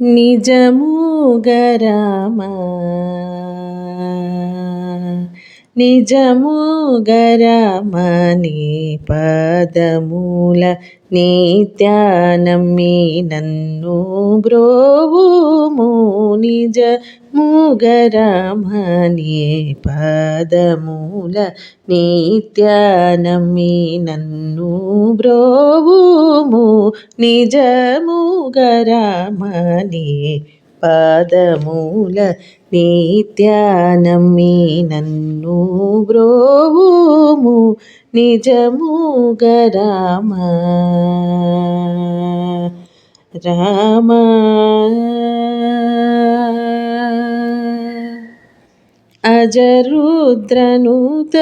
నిజముగరామ. నిజము గరమ నీ పదమూల నిత్యానమ్మి నన్ను బ్రోవుము నిజ ముగరమని పదమూల నిత్యానమ్మి నన్ను బ్రోవుము నిజముగరమని పాదమూల నిత్యానమ్మి నన్ను బ్రోవుము నిజముగ రామ अजरुद्रनुत।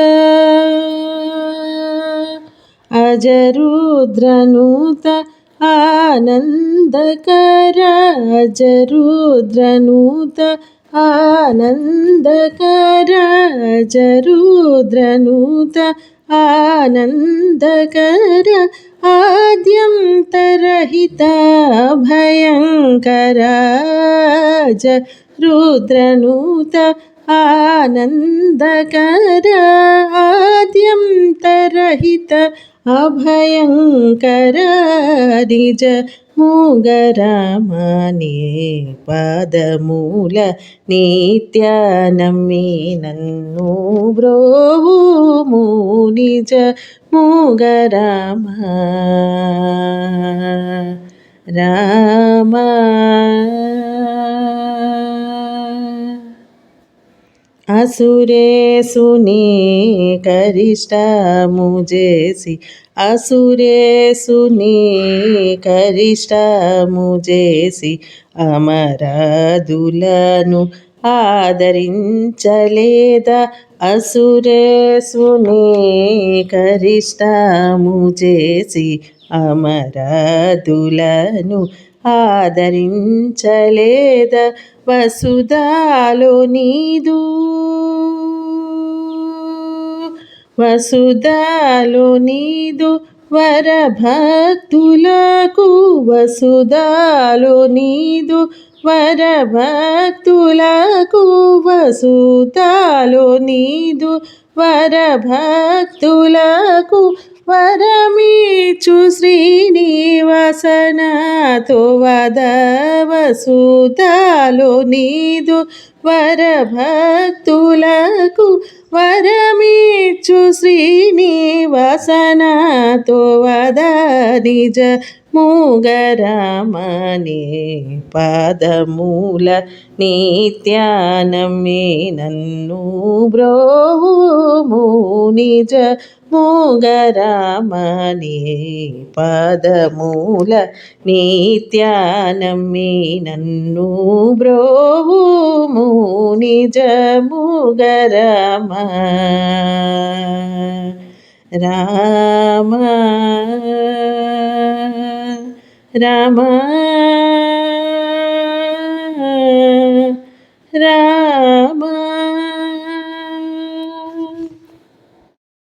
अजरुद्रनुत आनन्दकर। अजरुद्रनुत आनन्दकर। अजरुद्रनुत आनन्दकर। आद्यन्तरहितभयंकरज रुद्रनुत ആനന്ദകര ആദ്യം തരഹിത അഭയങ്കര നിജ മൂഗരാമാനേ പാദമൂല നിത്യാനമ്മീനന്നു ബ്രോവു മൂനിജ മൂഗരാമ രാമ అసురేసుని కరిష్టము చేసి అసురేసుని కరిష్టము చేసి అమరాదులను ఆదరించలేదా? అసురేసుని కరిష్టము చేసి అమరాదులను ఆదరించలేద వసుదాలో నీదు. వసుదాలో నీదు వరభక్తులకు వసుదాలో నీదు వరభక్తులకు వసుతాలో నీదు వరభక్తులకు వరమీచు శ్రీనివాసనతో వదవసుతాలో నీదు వరభక్తులకు వరమీచు శ్రీనివాసనతో వద నిజ മൂകരാമനെ പദമൂല നിത്യാനമേനു ബ്രോ മുനിജ മൂകരാമനെ പദമൂല നന്നു ബ്രോ മൂനിജ മൂകരമ രാമ Rama Rama